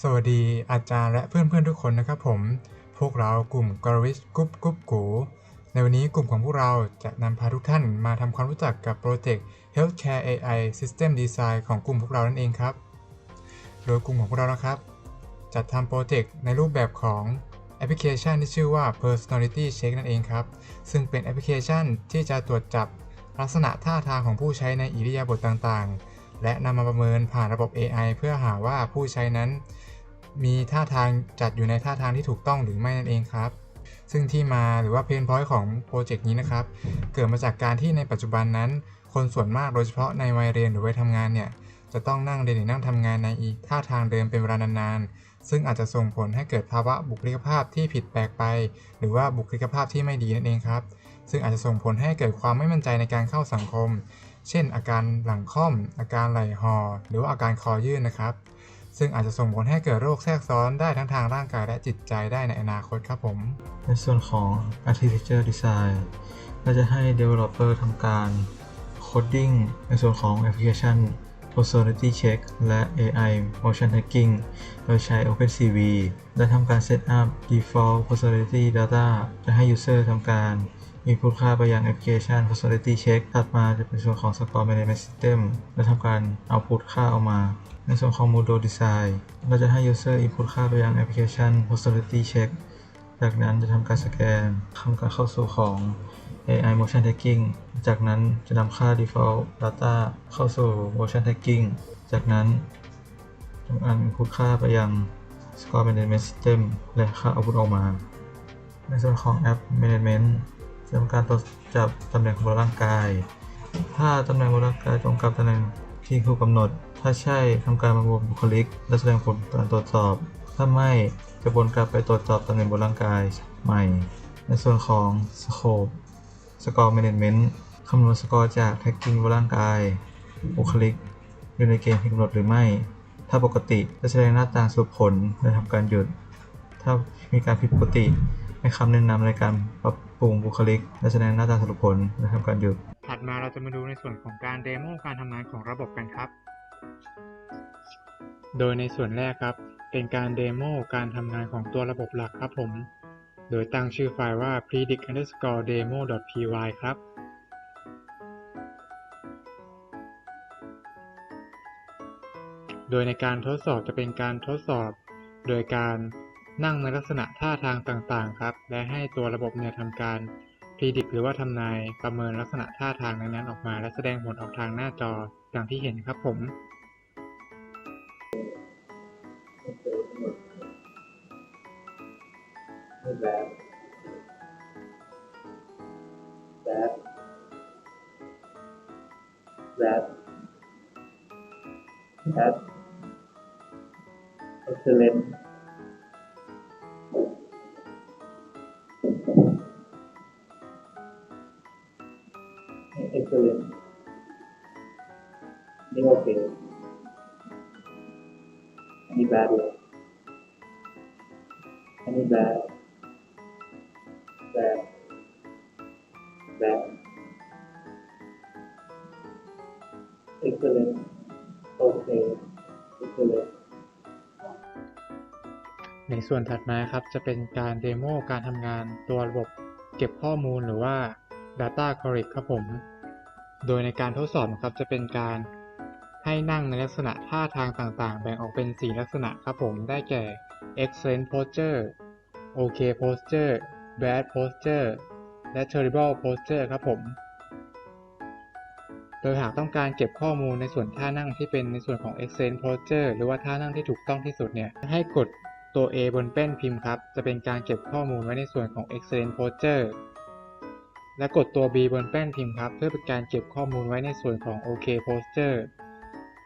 สวัสดีอาจารย์และเพื่อนๆทุกคนนะครับผม พวกเรากลุ่มกรวิชกรุ๊ปกรุ๊ปกู ในวันนี้กลุ่มของพวกเราจะนำพาทุกท่านมาทำความรู้จักกับโปรเจกต์ Healthcare AI System Design ของกลุ่มพวกเรานั่นเองครับ โดยกลุ่มของพวกเรานะครับ จัดทำโปรเจกต์ในรูปแบบของแอปพลิเคชันที่ชื่อว่า Personality Check นั่นเองครับ ซึ่งเป็นแอปพลิเคชันที่จะตรวจจับลักษณะท่าทางของผู้ใช้ในอิริยาบถต่างๆ และนำมาประเมินผ่านระบบ AI เพื่อหาว่าผู้ใช้นั้น มีท่าทางจัดอยู่ในท่าทางที่ถูกต้องหรือไม่นั่นเองครับ ซึ่งที่มาหรือว่าเพนพอยต์ของโปรเจกต์นี้นะครับ เกิดมาจากการที่ในปัจจุบันนั้น คนส่วนมากโดยเฉพาะในวัยเรียนหรือวัยทำงานเนี่ยจะต้องนั่งเรียนหรือนั่งทำงานในอีกท่าทางเดิมเป็นเวลานานๆ ซึ่งอาจจะส่งผลให้เกิดภาวะบุคลิกภาพที่ผิดแปลกไป หรือว่าบุคลิกภาพที่ไม่ดีนั่นเองครับ ซึ่งอาจจะส่งผลให้เกิดความไม่มั่นใจในการเข้าสังคม เช่น อาการหลังค่อม อาการไหลหอหรือว่าอาการคอยื่นนะครับ ซึ่งอาจจะส่งผลให้เกิดโรคแทรกซ้อนได้ทั้งทางร่างกายและจิตใจได้ในอนาคตครับผม ในส่วนของ Architecture Design เราจะให้ Developer ทำการ Coding ในส่วนของ Application Personality Check และ AI Motion Tagging โดยใช้ OpenCV และทำการ Set up Default Personality Data จะให้ User ทำการ Input ค่าไปยัง Application Personality Check ถัดมาจะเป็นส่วนของ Score Management System และทำการ Output ค่าออกมา ในส่วนของ Moodle Design เราจะให้ User Input ค่าไปยัง Application Personality Check จากนั้นจะทำการสแกนทำการเข้าสู่ของ AI Motion Tagging จากนั้นจะนำค่า Default Data เข้าสู่ Motion Tagging จากนั้นทำการ input ค่าไปยัง Score Management System และค่า output ออกมา ในส่วนของ App Management ทำการตรวจจับตำแหน่งของร่างกาย ถ้าตำแหน่งบนร่างกายตรงกับตำแหน่งที่ถูกกำหนด ถ้าใช่ทำการบรรบุบุคลิก และแสดงผลการตรวจสอบ ถ้าไม่จะวนกลับไปตรวจสอบตำแหน่งบนร่างกายใหม่ ในส่วนของ Scope Score Management คำนวณสกอร์จาก Tagging บนร่างกายบุคลิกอยู่ในเกณฑ์ที่กำหนดหรือไม่ ถ้าปกติจะแสดงหน้าต่างสุผลและทำการหยุด ถ้ามีการผิดปกติให้คำแนะนำในการปรับ ปรุงบุคลิกและแสดงหน้าต่าสรุปผลและทำการหยุด ถัดมาเราจะมาดูในส่วนของการเดโมการทำงานของระบบกันครับ โดยในส่วนแรกครับ เป็นการเดโมการทำงานของตัวระบบหลักครับผม โดยตั้งชื่อไฟล์ว่า predict underscore demo py ครับโดยในการทดสอบจะเป็นการทดสอบ โดยการ นั่งในลักษณะท่าทางต่างๆครับ และให้ตัวระบบเนี่ยทำการ predict หรือว่าทำนายประเมินลักษณะท่าทางนั้นๆออกมา และแสดงผลออกทางหน้าจออย่างที่เห็นครับผม bad bad bad bad excellent excellent อันนี้ bad เลยอันนี้ bad bad bad excellent okay excellent ในส่วนถัดมาครับจะเป็นการเดโมการทำงานตัวระบบเก็บข้อมูลหรือว่า Data Collect ครับผม โดยในการทดสอบครับจะเป็นการ ให้นั่งในลักษณะท่าทางต่างๆ แบ่งออกเป็น 4 ลักษณะครับผม ได้แก่ Excellent Posture OK Posture Bad Posture และ Terrible Posture ครับผม โดยหากต้องการเก็บข้อมูลในส่วนท่านั่งที่เป็นในส่วนของ Excellent Posture หรือว่าท่านั่งที่ถูกต้องที่สุดเนี่ย ให้กดตัว A บนแป้นพิมพ์ครับ จะเป็นการเก็บข้อมูลไว้ในส่วนของ Excellent Posture และกดตัว B บนแป้นพิมพ์ครับ เพื่อเป็นการเก็บข้อมูลไว้ในส่วนของ OK Posture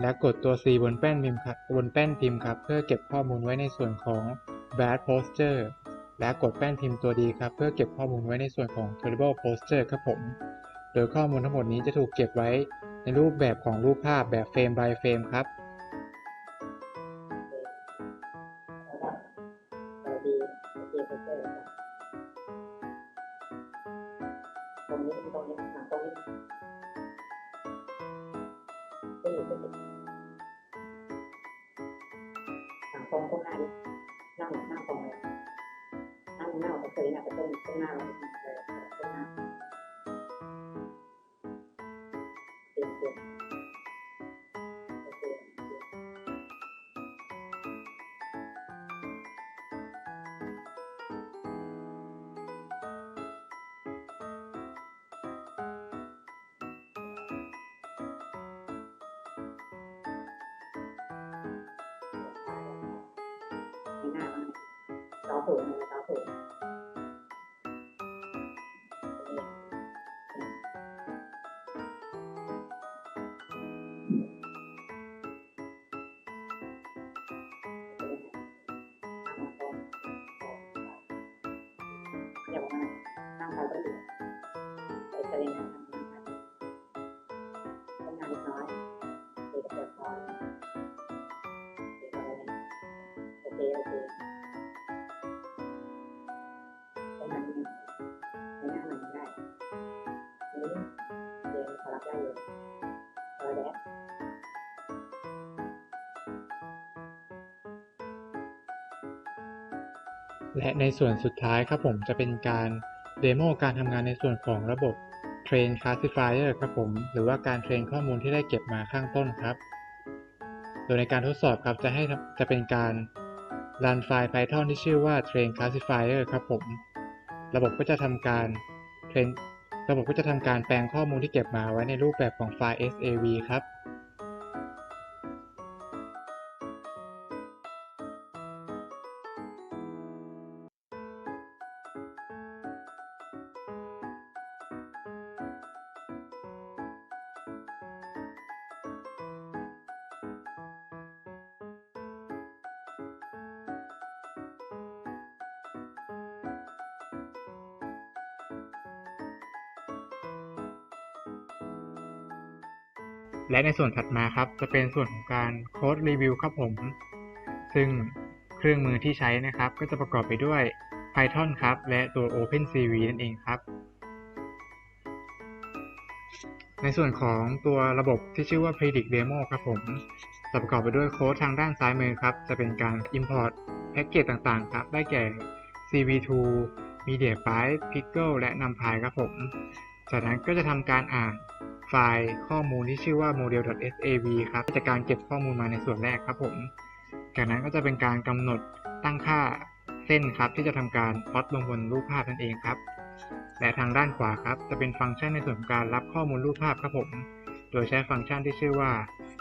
และกดตัว C บนแป้นพิมพ์ครับบนแป้นพิมพ์ครับเพื่อเก็บข้อมูลไว้ในส่วนของ Bad Posture และกดแป้นพิมพ์ตัว D ครับเพื่อเก็บข้อมูลไว้ในส่วนของ Terrible Posture ครับผม โดยข้อมูลทั้งหมดนี้จะถูกเก็บไว้ในรูปแบบของรูปภาพแบบเฟรม by เฟรมครับตรงนี้ตรงนี้ตรงนี้ ตรงก้มหน้าดินั่งนั่งตรงเลยนั่งหน้าของเคยนะแต่ก้มก้มหน้าเรา ในหน้ามันจอสูงเลยจอสูงเดี๋ยวมานั่งไปก็ดีไปเตยนะทำงานทำงานเล็กน้อยเด็กเปิดคอเเคโอเคตรงนั้นในหน้ามันได้นี้เดี๋ยวขอรับได้เลยรอแล้วและในส่วนสุดท้ายครับผมจะเป็นการเดโมการทำงานในส่วนของระบบ Train Classifier ครับผม หรือว่าการเทรนข้อมูลที่ได้เก็บมาข้างต้นครับ โดยในการทดสอบครับจะให้จะเป็นการ รันไฟล์ Python ที่ชื่อว่า Train Classifier ครับผม ระบบก็จะทำการเทรนระบบก็จะทำการแปลงข้อมูลที่เก็บมาไว้ในรูปแบบของไฟล์ SAV ครับ และในส่วนถัดมาครับจะเป็นส่วนของการโค้ดรีวิวครับผม ซึ่งเครื่องมือที่ใช้นะครับ ก็จะประกอบไปด้วย Python ครับ และตัว OpenCV นั่นเองครับ ในส่วนของตัวระบบที่ชื่อว่า Predict Demo ครับผม จะประกอบไปด้วยโค้ดทางด้านซ้ายมือครับ จะเป็นการ Import แพ็กเกจต่างๆ ครับ ได้แก่ CV2 MediaFire Pickle และ NumPy ครับผม จากนั้นก็จะทำการอ่าน ไฟล์ข้อมูลที่ชื่อว่า model.sav ครับจากการเก็บข้อมูลมาในส่วนแรกครับผม จากนั้นก็จะเป็นการกำหนดตั้งค่าเส้นครับ ที่จะทำการพลอตลงบนรูปภาพนั่นเองครับ และทางด้านขวาครับจะเป็นฟังก์ชันในส่วนการรับข้อมูลรูปภาพครับผม โดยใช้ฟังก์ชันที่ชื่อว่า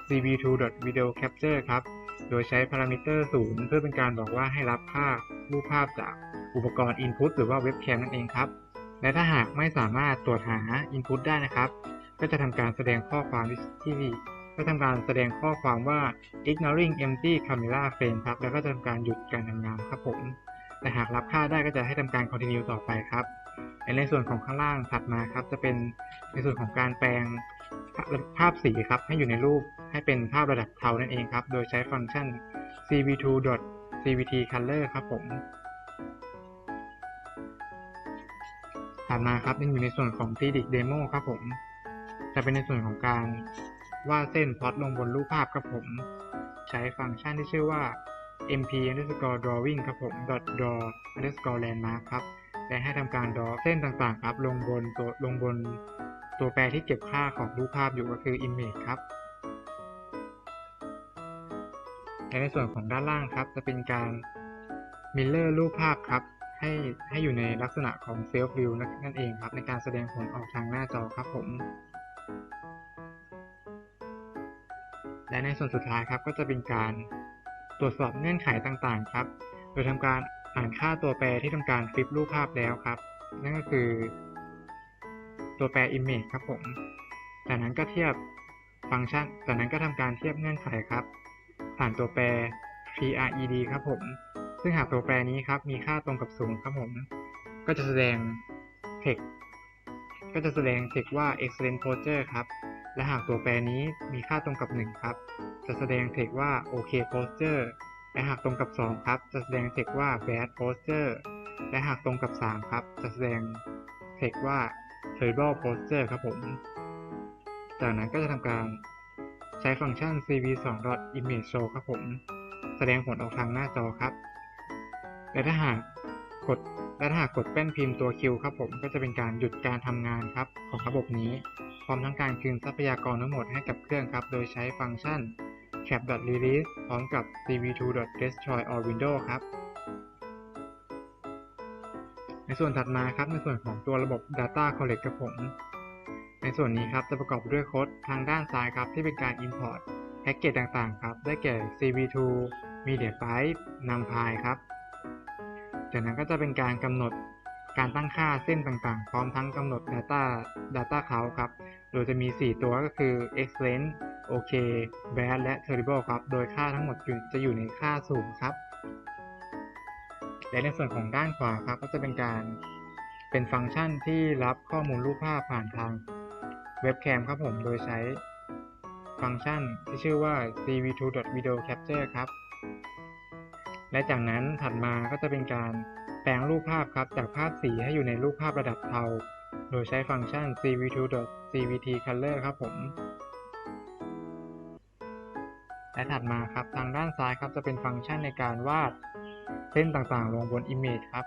cv2.videocapture ครับ โดยใช้พารามิเตอร์ศูนย์เพื่อเป็นการบอกว่าให้รับภาพรูปภาพจากอุปกรณ์ input หรือว่าเว็บแคมนั่นเองครับ และถ้าหากไม่สามารถตรวจหา input ได้นะครับ ก็จะทำการแสดงข้อความที่ก็ทำการแสดงข้อความว่า ignoring empty camera frame ครับ แล้วก็จะทำการหยุดการทำงานครับผม แต่หากรับค่าได้ก็จะให้ทำการ continue ต่อไปครับในส่วนของข้างล่างถัดมาครับ จะเป็นในส่วนของการแปลงภาพสีครับ ให้อยู่ในรูปให้เป็นภาพระดับเทานั่นเองครับ โดยใช้ฟังก์ชัน cv2.cvtcolor ครับผมถัดมาครับยังอยู่ในส่วนของ Predict Demo ครับผม จะเป็นในส่วนของการวาดเส้นพลอตลงบนรูปภาพครับผม ใช้ฟังก์ชันที่ชื่อว่า mp underscore drawing ครับผม dot draw underscore landmark ครับ และให้ทำการ draw เส้นต่างๆครับลงบนตัวลงบนตัวแปรที่เก็บค่าของรูปภาพอยู่ก็คือ image ครับและในส่วนของด้านล่างครับ จะเป็นการ mirror รูปภาพครับ ให้ให้อยู่ในลักษณะของ self view นั่นเองครับ ในการแสดงผลออกทางหน้าจอครับผม และในส่วนสุดท้ายครับก็จะเป็นการตรวจสอบเงื่อนไขต่างๆ ครับ โดยทำการอ่านค่าตัวแปรที่ทำการฟลิปรูปภาพแล้วครับ นั่นก็คือ ตัวแปร image ครับผม จากนั้นก็เทียบฟังก์ชัน จากนั้นก็ทำการเทียบเงื่อนไขครับ ผ่านตัวแปร pred ครับผม ซึ่งหากตัวแปรนี้ครับมีค่าตรงกับ0ครับผม ก็จะแสดง text ก็จะแสดง text ว่า excellent posture ครับ และหากตัวแปรนี้มีค่าตรงกับ 1 ครับ จะแสดง text ว่า OK posture และหากตรงกับ 2 ครับ จะแสดง text ว่า bad posture และหากตรงกับ 3 ครับ จะแสดง text ว่า terrible posture ครับผม จากนั้นก็จะทำการใช้ฟังก์ชัน cv2.imageShow ครับผม แสดงผลออกทางหน้าจอครับ และถ้าหาก กดและถ้าหากกดแป้นพิมพ์ตัว Q ครับผมก็จะเป็นการหยุดการทำงานครับของระบบนี้ พร้อมทั้งการคืนทรัพยากรทั้งหมดให้กับเครื่องครับ โดยใช้ฟังก์ชัน cap.release พร้อมกับ cv2.destroy all window ครับ ในส่วนถัดมาครับในส่วนของตัวระบบ data collect ครับผม ในส่วนนี้ครับจะประกอบด้วยโค้ดทางด้านซ้ายครับ ที่เป็นการ import แพ็กเกจต่างๆ ครับ ได้แก่ cv2 mediafire numpy ครับ จากนั้นก็จะเป็นการกำหนดการตั้งค่าเส้นต่างๆ พร้อมทั้งกำหนด data data count ครับ โดยจะมี 4 ตัวก็คือ excellent OK bad และ terrible ครับ โดยค่าทั้งหมดจะอยู่ในค่าศูนย์ครับ และในส่วนของด้านขวาครับก็จะเป็นการเป็นฟังก์ชันที่รับข้อมูลรูปภาพผ่านทางเว็บแคมครับผม โดยใช้ฟังก์ชันที่ชื่อว่า cv2.video capture ครับ และจากนั้นถัดมาก็จะเป็นการแปลงรูปภาพครับจากภาพสีให้อยู่ในรูปภาพระดับเทา โดยใช้ฟังก์ชัน cv2.cvt color ครับผมและถัดมาครับทางด้านซ้ายครับจะเป็นฟังก์ชันในการวาดเส้นต่างๆ ลงบน Image ครับ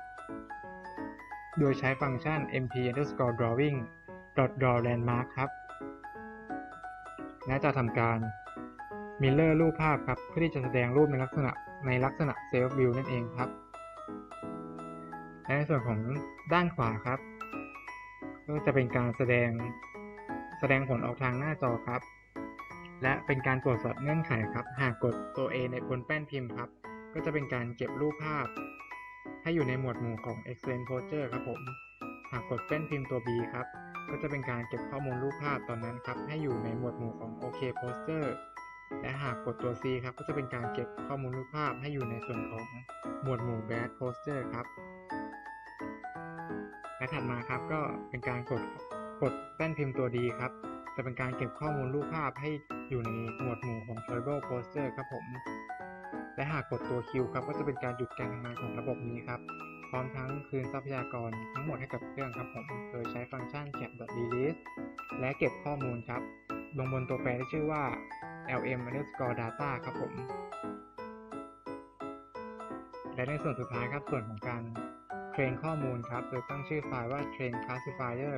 โดยใช้ฟังก์ชัน mp underscore drawing dot draw landmark ครับและจะทำการ mirror รูปภาพครับเพื่อที่จะแสดงรูปในลักษณะ ในลักษณะ self view นั่นเองครับ และในส่วนของด้านขวาครับ ก็จะเป็นการแสดงแสดงผลออกทางหน้าจอครับ และเป็นการตรวจสอบเงื่อนไขครับ หากกดตัว A ในบนแป้นพิมพ์ครับ ก็จะเป็นการเก็บรูปภาพ ให้อยู่ในหมวดหมู่ของ Excellent Picture ครับผม หากกดแป้นพิมพ์ตัว B ครับ ก็จะเป็นการเก็บข้อมูลรูปภาพตอนนั้นครับ ให้อยู่ในหมวดหมู่ของ OK Poster และหากกดตัว C ครับก็จะเป็นการเก็บข้อมูลรูปภาพให้อยู่ในส่วนของหมวดหมู่ Bad Poster ครับ และถัดมาครับก็เป็นการกดกดแป้นพิมพ์ตัว D ครับ จะเป็นการเก็บข้อมูลรูปภาพให้อยู่ในหมวดหมู่ของ Terrible Poster ครับผม และหากกดตัว Q ครับก็จะเป็นการหยุดการทำงานของระบบนี้ครับ พร้อมทั้งคืนทรัพยากรทั้งหมดให้กับเครื่องครับผม โดยใช้ฟังก์ชัน cap.release และเก็บข้อมูลครับ ลงบนตัวแปรที่ชื่อว่า lm underscore data ครับผม และในส่วนสุดท้ายครับส่วนของการเทรนข้อมูลครับ โดยตั้งชื่อไฟล์ว่า train classifier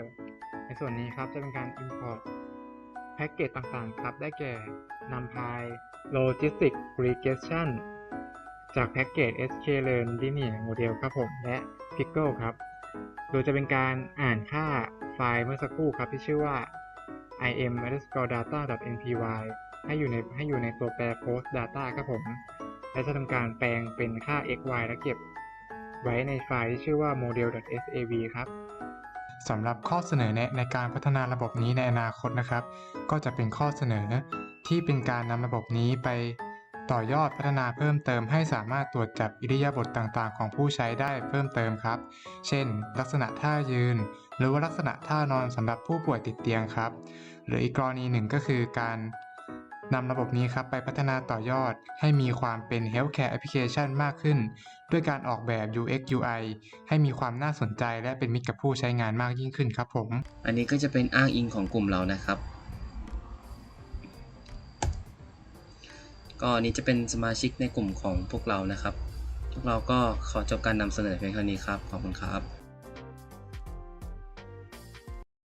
ในส่วนนี้ครับจะเป็นการ import แพ็กเกจต่างๆ ครับ ได้แก่ NumPy Logistic Regression จากแพ็กเกจ sklearn linear model ครับผม และ Pickle ครับ โดยจะเป็นการอ่านค่าไฟล์เมื่อสักครู่ครับที่ชื่อว่า im underscore data npy ให้อยู่ในให้อยู่ในตัวแปร post data ครับผม และจะทำการแปลงเป็นค่า xy และเก็บไว้ในไฟล์ที่ชื่อว่า model.sav ครับสำหรับข้อเสนอแนะในการพัฒนาระบบนี้ในอนาคตนะครับ ก็จะเป็นข้อเสนอที่เป็นการนำระบบนี้ไปต่อยอดพัฒนาเพิ่มเติมให้สามารถตรวจจับอิริยาบถต่างๆ ของผู้ใช้ได้เพิ่มเติมครับ เช่น ลักษณะท่ายืน หรือว่าลักษณะท่านอนสำหรับผู้ป่วยติดเตียงครับ หรืออีกกรณีหนึ่งก็คือการ นำระบบนี้ครับไปพัฒนาต่อยอด ให้มีความเป็น healthcare application มากขึ้น ด้วยการออกแบบ UX UI ให้มีความน่าสนใจและเป็นมิตรกับผู้ใช้งานมากยิ่งขึ้นครับผม อันนี้ก็จะเป็นอ้างอิงของกลุ่มเรานะครับ ก็อันนี้จะเป็นสมาชิกในกลุ่มของพวกเรานะครับ พวกเราก็ขอจบการนำเสนอเพียงเท่านี้ครับ ขอบคุณครับ